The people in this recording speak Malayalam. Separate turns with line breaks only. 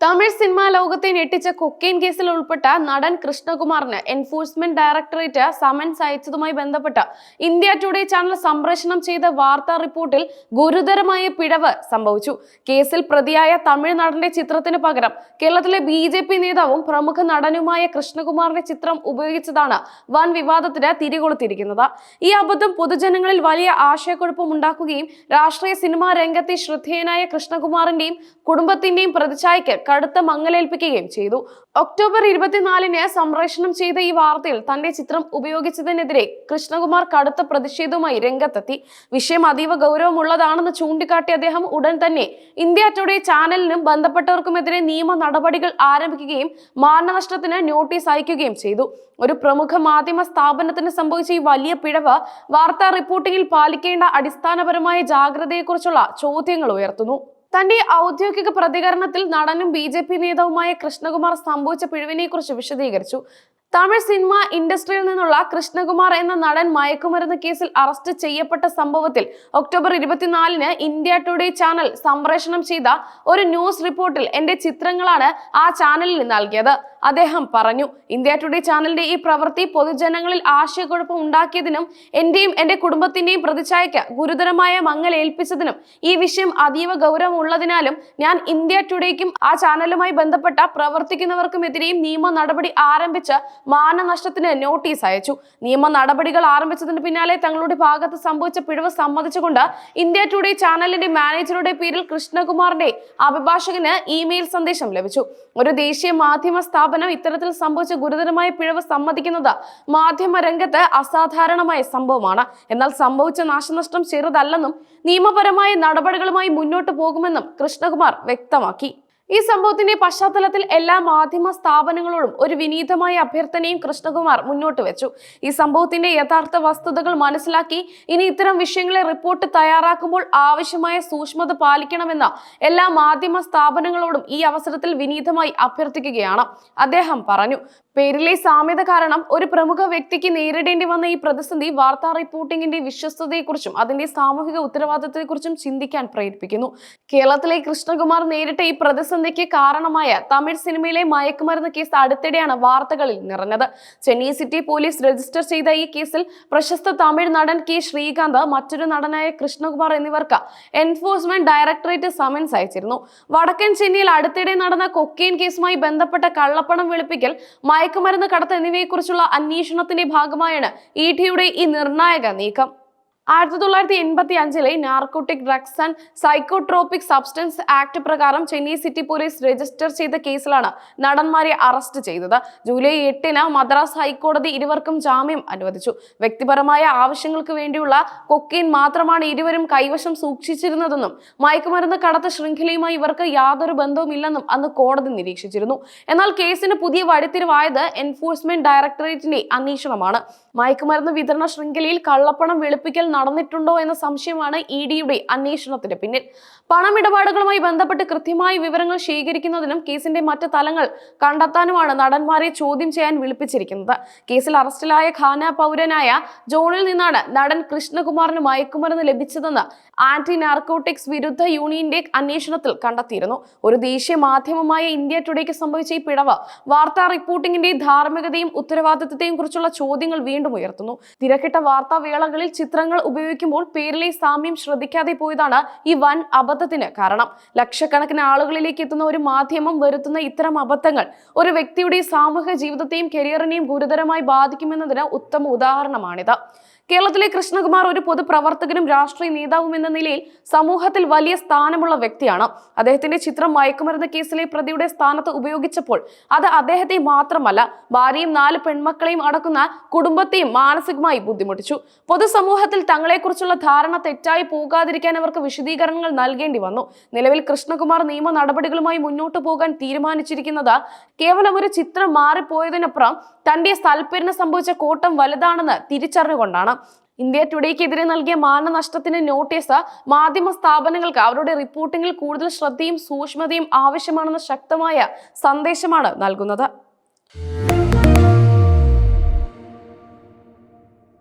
തമിഴ് സിനിമാ ലോകത്തെ ഞെട്ടിച്ച കൊക്കെയിൻ കേസിൽ ഉൾപ്പെട്ട നടൻ കൃഷ്ണകുമാറിന് എൻഫോഴ്സ്മെന്റ് ഡയറക്ടറേറ്റ് സമൻസ് അയച്ചതുമായി ബന്ധപ്പെട്ട് ഇന്ത്യ ടുഡേ ചാനൽ സംപ്രേഷണം ചെയ്ത വാർത്താ റിപ്പോർട്ടിൽ ഗുരുതരമായ പിഴവ് സംഭവിച്ചു. കേസിൽ പ്രതിയായ തമിഴ് നടന്റെ ചിത്രത്തിന് പകരം കേരളത്തിലെ ബി ജെ പി നേതാവും പ്രമുഖ നടനുമായ കൃഷ്ണകുമാറിന്റെ ചിത്രം ഉപയോഗിച്ചതാണ് വൻ വിവാദത്തിന് തിരികൊളുത്തിരിക്കുന്നത് ഈ അബദ്ധം പൊതുജനങ്ങളിൽ വലിയ ആശയക്കുഴപ്പം ഉണ്ടാക്കുകയും രാഷ്ട്രീയ സിനിമാ രംഗത്തെ ശ്രദ്ധേയനായ കൃഷ്ണകുമാറിന്റെയും കുടുംബത്തിന്റെയും പ്രതിച്ഛായയ്ക്ക് കടുത്ത മങ്ങലേൽപ്പിക്കുകയും ചെയ്തു. ഒക്ടോബർ ഇരുപത്തിനാലിന് സംപ്രേഷണം ചെയ്ത ഈ വാർത്തയിൽ തന്റെ ചിത്രം ഉപയോഗിച്ചതിനെതിരെ കൃഷ്ണകുമാർ കടുത്ത പ്രതിഷേധവുമായി രംഗത്തെത്തി. വിഷയം അതീവ ഗൗരവമുള്ളതാണെന്ന് ചൂണ്ടിക്കാട്ടി അദ്ദേഹം ഉടൻ തന്നെ ഇന്ത്യ ടുഡേ ചാനലിനും ബന്ധപ്പെട്ടവർക്കുമെതിരെ നിയമ നടപടികൾ ആരംഭിക്കുകയും മാനനഷ്ടത്തിന് നോട്ടീസ് അയക്കുകയും ചെയ്തു. ഒരു പ്രമുഖ മാധ്യമ സ്ഥാപനത്തിന് സംഭവിച്ച ഈ വലിയ പിഴവ് വാർത്താ റിപ്പോർട്ടിംഗിൽ പാലിക്കേണ്ട അടിസ്ഥാനപരമായ ജാഗ്രതയെക്കുറിച്ചുള്ള ചോദ്യങ്ങൾ ഉയർത്തുന്നു. തന്റെ ഔദ്യോഗിക പ്രതികരണത്തിൽ നടനും ബി ജെ പി നേതാവുമായ കൃഷ്ണകുമാർ സംഭവിച്ച പിഴവിനെ കുറിച്ച് വിശദീകരിച്ചു. തമിഴ് സിനിമ ഇൻഡസ്ട്രിയിൽ നിന്നുള്ള കൃഷ്ണകുമാർ എന്ന നടൻ മയക്കുമരുന്ന് കേസിൽ അറസ്റ്റ് ചെയ്യപ്പെട്ട സംഭവത്തിൽ ഒക്ടോബർ ഇരുപത്തിനാലിന് ഇന്ത്യ ടുഡേ ചാനൽ സംപ്രേഷണം ചെയ്ത ഒരു ന്യൂസ് റിപ്പോർട്ടിൽ എന്റെ ചിത്രങ്ങളാണ് ആ ചാനലിന് നൽകിയത്. അദ്ദേഹം പറഞ്ഞു ഇന്ത്യ ടുഡേ ചാനലിന്റെ ഈ പ്രവൃത്തി പൊതുജനങ്ങളിൽ ആശയക്കുഴപ്പം ഉണ്ടാക്കിയതിനും എന്റെയും എന്റെ കുടുംബത്തിന്റെയും പ്രതിച്ഛായയ്ക്ക് ഗുരുതരമായ മങ്ങൽ ഏൽപ്പിച്ചതിനും ഈ വിഷയം അതീവ ഗൗരവമുള്ളതിനാലും ഞാൻ ഇന്ത്യ ടുഡേക്കും ആ ചാനലുമായി ബന്ധപ്പെട്ട പ്രവർത്തിക്കുന്നവർക്കുമെതിരെയും നിയമ നടപടി ആരംഭിച്ച് മാനനഷ്ടത്തിന് നോട്ടീസ് അയച്ചു. നിയമ നടപടികൾ ആരംഭിച്ചതിന് പിന്നാലെ തങ്ങളുടെ ഭാഗത്ത് സംഭവിച്ച പിഴവ് സമ്മതിച്ചുകൊണ്ട് ഇന്ത്യ ടുഡേ ചാനലിന്റെ മാനേജറുടെ പേരിൽ കൃഷ്ണകുമാറിന്റെ അഭിഭാഷകന് ഇമെയിൽ സന്ദേശം ലഭിച്ചു. ഒരു ദേശീയ മാധ്യമ ഇത്തരത്തിൽ സംഭവിച്ച ഗുരുതരമായ പിഴവ് സമ്മതിക്കുന്നത് മാധ്യമ രംഗത്ത് അസാധാരണമായ സംഭവമാണ്. എന്നാൽ സംഭവിച്ച നാശനഷ്ടം ചെറുതല്ലെന്നും നിയമപരമായ നടപടികളുമായി മുന്നോട്ട് പോകുമെന്നും കൃഷ്ണകുമാർ വ്യക്തമാക്കി. ഈ സംഭവത്തിന്റെ പശ്ചാത്തലത്തിൽ എല്ലാ മാധ്യമ സ്ഥാപനങ്ങളോടും ഒരു വിനീതമായ അഭ്യർത്ഥനയും കൃഷ്ണകുമാർ മുന്നോട്ട് വെച്ചു. ഈ സംഭവത്തിന്റെ യഥാർത്ഥ വസ്തുതകൾ മനസ്സിലാക്കി ഇനി ഇത്തരം വിഷയങ്ങളെ റിപ്പോർട്ട് തയ്യാറാക്കുമ്പോൾ ആവശ്യമായ സൂക്ഷ്മത പാലിക്കണമെന്ന എല്ലാ മാധ്യമ സ്ഥാപനങ്ങളോടും ഈ അവസരത്തിൽ വിനീതമായി അഭ്യർത്ഥിക്കുകയാണ്. അദ്ദേഹം പറഞ്ഞു പേരിലെ സാമ്യത കാരണം ഒരു പ്രമുഖ വ്യക്തിക്ക് നേരിടേണ്ടി വന്ന ഈ പ്രതിസന്ധി വാർത്താ റിപ്പോർട്ടിംഗിന്റെ വിശ്വസ്തതയെക്കുറിച്ചും അതിന്റെ സാമൂഹിക ഉത്തരവാദിത്തത്തെക്കുറിച്ചും ചിന്തിക്കാൻ പ്രേരിപ്പിക്കുന്നു. കേരളത്തിലെ കൃഷ്ണകുമാർ നേരിട്ട ഈ പ്രതിസന്ധിക്ക് കാരണമായ തമിഴ് സിനിമയിലെ മയക്കുമരുന്ന് കേസ് അടുത്തിടെയാണ് വാർത്തകളിൽ നിറഞ്ഞത്. ചെന്നൈ സിറ്റി പോലീസ് രജിസ്റ്റർ ചെയ്ത ഈ കേസിൽ പ്രശസ്ത തമിഴ് നടൻ കെ ശ്രീകാന്ത് മറ്റൊരു നടനായ കൃഷ്ണകുമാർ എന്നിവർക്ക് എൻഫോഴ്സ്മെന്റ് ഡയറക്ടറേറ്റ് സമൻസ് അയച്ചിരുന്നു. വടക്കൻ ചെന്നൈയിൽ അടുത്തിടെ നടന്ന കൊക്കെയിൻ കേസുമായി ബന്ധപ്പെട്ട കള്ളപ്പണം വെളുപ്പിക്കൽ മയക്കുമരുന്ന് കടത്ത് എന്നിവയെക്കുറിച്ചുള്ള അന്വേഷണത്തിന്റെ ഭാഗമായാണ് ഇ ഡിയുടെ ഈ നിർണായക നീക്കം. ആയിരത്തി തൊള്ളായിരത്തി എൺപത്തി അഞ്ചിലെ narcotic drugs and psychotropic substance act പ്രകാരം ചെന്നൈ സിറ്റി പോലീസ് രജിസ്റ്റർ ചെയ്ത കേസിലാണ് നടന്മാരെ അറസ്റ്റ് ചെയ്തത്. ജൂലൈ എട്ടിന് മദ്രാസ് ഹൈക്കോടതി ഇരുവർക്കും ജാമ്യം അനുവദിച്ചു. വ്യക്തിപരമായ ആവശ്യങ്ങൾക്ക് വേണ്ടിയുള്ള കൊക്കെയിൻ മാത്രമാണ് ഇരുവരും കൈവശം സൂക്ഷിച്ചിരുന്നതെന്നും മയക്കുമരുന്ന് കടത്ത് ശൃംഖലയുമായി ഇവർക്ക് യാതൊരു ബന്ധവുമില്ലെന്നും അന്ന് കോടതി നിരീക്ഷിച്ചിരുന്നു. എന്നാൽ കേസിന് പുതിയ വഴിത്തിരിവായത് എൻഫോഴ്സ്മെന്റ് ഡയറക്ടറേറ്റിന്റെ അന്വേഷണമാണ്. മയക്കുമരുന്ന് വിതരണ ശൃംഖലയിൽ കള്ളപ്പണം വെളുപ്പിക്കൽ നടന്നിട്ടുണ്ടോ എന്ന സംശയമാണ് ഇ ഡിയുടെ അന്വേഷണത്തിന് പിന്നിൽ. പണമിടപാടുകളുമായി ബന്ധപ്പെട്ട് കൃത്യമായ വിവരങ്ങൾ ശേഖരിക്കുന്നതിനും കേസിന്റെ മറ്റ് തലങ്ങൾ കണ്ടെത്താനുമാണ് നടന്മാരെ ചോദ്യം ചെയ്യാൻ വിളിപ്പിച്ചിരിക്കുന്നത്. കേസിൽ അറസ്റ്റിലായ ഖാന പൗരനായ ജോണിൽ നിന്നാണ് നടൻ കൃഷ്ണകുമാറിന് മയക്കുമരുന്ന് ലഭിച്ചതെന്ന് ആന്റി നാർക്കോട്ടിക്സ് വിരുദ്ധ യൂണിയന്റെ അന്വേഷണത്തിൽ കണ്ടെത്തിയിരുന്നു. ഒരു ദേശീയ മാധ്യമമായ ഇന്ത്യ ടുഡേക്ക് സംഭവിച്ച ഈ പിഴവ് വാർത്താ റിപ്പോർട്ടിംഗിന്റെ ധാർമ്മികതയും ഉത്തരവാദിത്തത്തെയും കുറിച്ചുള്ള ചോദ്യങ്ങൾ വീണ്ടും ഉയർത്തുന്നു. തിരക്കിട്ട വാർത്താവേളകളിൽ ചിത്രങ്ങൾ ഉപയോഗിക്കുമ്പോൾ പേരിലെ സാമ്യം ശ്രദ്ധിക്കാതെ പോയതാണ് ഈ വൻ അബദ്ധത്തിന് കാരണം. ലക്ഷക്കണക്കിന് ആളുകളിലേക്ക് എത്തുന്ന ഒരു മാധ്യമം വരുത്തുന്ന ഇത്തരം അബദ്ധങ്ങൾ ഒരു വ്യക്തിയുടെ സാമൂഹിക ജീവിതത്തെയും കരിയറിനെയും ഗുരുതരമായി ബാധിക്കുമെന്നതിന് ഉത്തമ ഉദാഹരണമാണിത്. കേരളത്തിലെ കൃഷ്ണകുമാർ ഒരു പൊതുപ്രവർത്തകനും രാഷ്ട്രീയ നേതാവും എന്ന നിലയിൽ സമൂഹത്തിൽ വലിയ സ്ഥാനമുള്ള വ്യക്തിയാണ്. അദ്ദേഹത്തിന്റെ ചിത്രം മയക്കുമരുന്ന് കേസിലെ പ്രതിയുടെ സ്ഥാനത്ത് ഉപയോഗിച്ചപ്പോൾ അത് അദ്ദേഹത്തെ മാത്രമല്ല ഭാര്യയും നാല് പെൺമക്കളെയും അടക്കുന്ന കുടുംബത്തെയും മാനസികമായി ബുദ്ധിമുട്ടിച്ചു. പൊതുസമൂഹത്തിൽ തങ്ങളെക്കുറിച്ചുള്ള ധാരണ തെറ്റായി പോകാതിരിക്കാൻ അവർക്ക് വിശദീകരണങ്ങൾ നൽകേണ്ടി വന്നു. നിലവിൽ കൃഷ്ണകുമാർ നിയമ നടപടികളുമായി മുന്നോട്ടു പോകാൻ തീരുമാനിച്ചിരിക്കുന്നത് കേവലം ഒരു ചിത്രം മാറിപ്പോയതിനപ്പുറം തന്റെ സ്ഥലപ്പേരിന് സംഭവിച്ച കോട്ടം വലുതാണെന്ന് തിരിച്ചറിഞ്ഞുകൊണ്ടാണ്. ഇന്ത്യ ടുഡേക്കെതിരെ നൽകിയ മാനനഷ്ടത്തിന് നോട്ടീസ് മാധ്യമ സ്ഥാപനങ്ങൾക്ക് അവരുടെ റിപ്പോർട്ടിംഗിൽ കൂടുതൽ ശ്രദ്ധയും സൂക്ഷ്മതയും ആവശ്യമാണെന്ന ശക്തമായ സന്ദേശമാണ് നൽകുന്നത്.